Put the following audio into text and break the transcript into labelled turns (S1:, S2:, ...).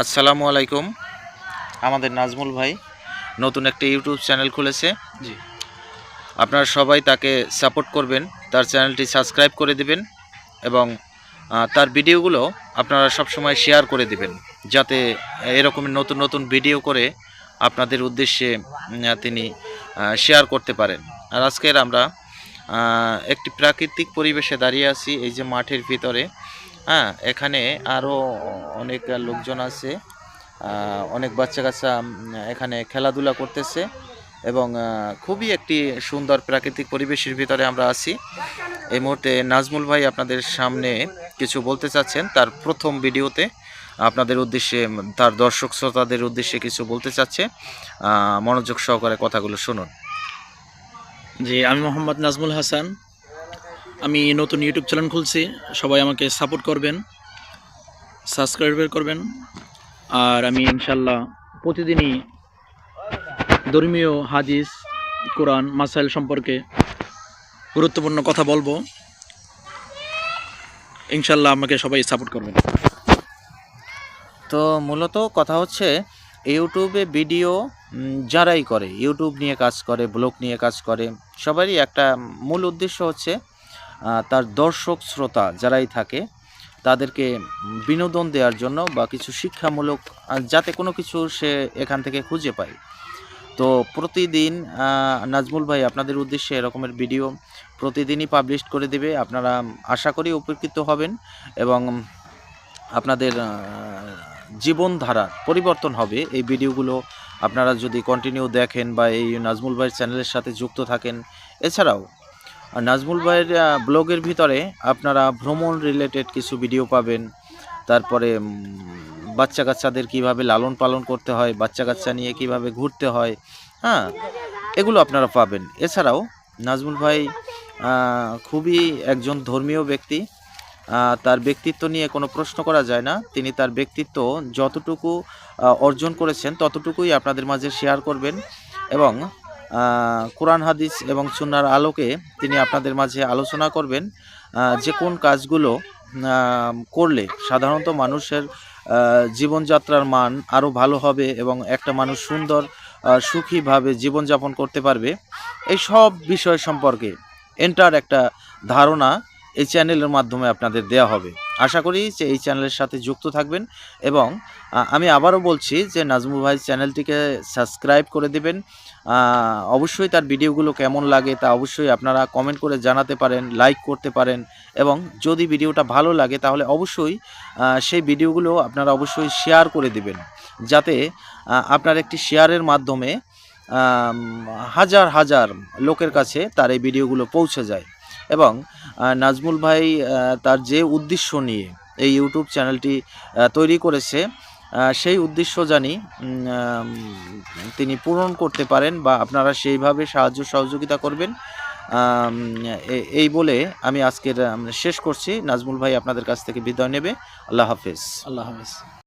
S1: আসসালামু আলাইকুম। আমাদের নাজমুল ভাই। নতুন একটা ইউটিউব চ্যানেল খুলেছে।
S2: জি।
S1: আপনারা সবাই তাকে সাপোর্ট করবেন তার চ্যানেলটি সাবস্ক্রাইব করে দিবেন এবং তার ভিডিওগুলো আপনারা সবসময় শেয়ার করে দিবেন যাতে এরকমের নতুন নতুন ভিডিও করে আপনাদের উদ্দেশ্যে তিনি শেয়ার করতে পারেন। আর আজকের আমরা একটি প্রাকৃতিক পরিবেশে দাঁড়িয়ে আছি, এই যে মাঠের ভিতরে। হ্যাঁ এখানে আরও অনেক লোকজন আছে অনেক বাচ্চা কাচ্চা এখানে খেলাধুলা করতেছে এবং খুবই একটি সুন্দর প্রাকৃতিক পরিবেশের ভিতরে আমরা আছি। এই মুহূর্তে নাজমুল ভাই আপনাদের সামনে কিছু বলতে চাচ্ছেন, তার প্রথম ভিডিওতে আপনাদের উদ্দেশ্যে, তার দর্শক শ্রোতাদের উদ্দেশ্যে কিছু বলতে চাচ্ছে। মনোযোগ সহকারে কথাগুলো শুনুন।
S2: জি, আমি মোহাম্মদ নাজমুল হাসান। আমি নতুন ইউটিউব চ্যানেল খুলছি, সবাই আমাকে সাপোর্ট করবেন সাবস্ক্রাইব করবেন, আর আমি ইনশাল্লাহ প্রতিদিনই ধর্মীয় হাদিস, কোরআন, মাসাইল সম্পর্কে গুরুত্বপূর্ণ কথা বলব। ইনশাল্লাহ আমাকে সবাই সাপোর্ট করবেন।
S1: তো মূলত কথা হচ্ছে, ইউটিউবে ভিডিও যারাই করে ইউটিউব নিয়ে কাজ করে ব্লগ নিয়ে কাজ করে, সবারই একটা মূল উদ্দেশ্য হচ্ছে তার দর্শক শ্রোতা যারাই থাকে, তাদেরকে বিনোদন দেওয়ার জন্য বা কিছু শিক্ষামূলক যাতে কোনো কিছু সে এখান থেকে খুঁজে পায়। তো প্রতিদিন নাজমুল ভাই, আপনাদের উদ্দেশ্যে এরকমের ভিডিও প্রতিদিনই পাবলিশ করে দেবে। আপনারা আশা করি উপকৃত হবেন এবং আপনাদের জীবনধারা পরিবর্তন হবে। এই ভিডিওগুলো আপনারা যদি কন্টিনিউ দেখেন বা এই নাজমুল ভাইয়ের চ্যানেলের সাথে যুক্ত থাকেন, এছাড়াও নাজমুল ভাইয়ের ব্লগের ভিতরে আপনারা ভ্রমণ রিলেটেড কিছু ভিডিও পাবেন। তারপরে বাচ্চা কাচ্চাদের কীভাবে লালন পালন করতে হয় বাচ্চা কাচ্চা নিয়ে কীভাবে ঘুরতে হয় হ্যাঁ এগুলো আপনারা পাবেন। এছাড়াও নাজমুল ভাই খুবই একজন ধর্মীয় ব্যক্তি। তার ব্যক্তিত্ব নিয়ে কোনো প্রশ্ন করা যায় না। তিনি তার ব্যক্তিত্ব যতটুকু অর্জন করেছেন ততটুকুই আপনাদের মাঝে শেয়ার করবেন এবং কোরআন, হাদিস এবং সুন্নার আলোকে তিনি আপনাদের মাঝে আলোচনা করবেন। যে কোন কাজগুলো করলে সাধারণত মানুষের জীবনযাত্রার মান আরও ভালো হবে এবং একটা মানুষ সুন্দর সুখীভাবে জীবনযাপন করতে পারবে, এই সব বিষয় সম্পর্কে এন্টার একটা ধারণা এই চ্যানেলের মাধ্যমে আপনাদের দেওয়া হবে। আশা করি যে এই চ্যানেলের সাথে যুক্ত থাকবেন এবং আমি আবারও বলছি যে নাজমুল ভাই চ্যানেলটিকে সাবস্ক্রাইব করে দেবেন। অবশ্যই তার ভিডিওগুলো কেমন লাগে তা অবশ্যই আপনারা কমেন্ট করে জানাতে পারেন, লাইক করতে পারেন এবং যদি ভিডিওটা ভালো লাগে তাহলে অবশ্যই সেই ভিডিওগুলো আপনারা অবশ্যই শেয়ার করে দিবেন। যাতে আপনার একটি শেয়ারের মাধ্যমে হাজার হাজার লোকের কাছে তার এই ভিডিওগুলো পৌঁছে যায়। এবং নাজমুল ভাই তার যে উদ্দেশ্য নিয়ে এই ইউটিউব চ্যানেলটি তৈরি করেছে সেই উদ্দেশ্য জানি তিনি পূরণ করতে পারেন বা আপনারা সেইভাবে সাহায্য সহযোগিতা করবেন। এই বলে আমি আজকের শেষ করছি। নাজমুল ভাই আপনাদের কাছ থেকে বিদায় নেবে। আল্লাহ হাফেজ।
S2: আল্লাহ হাফেজ।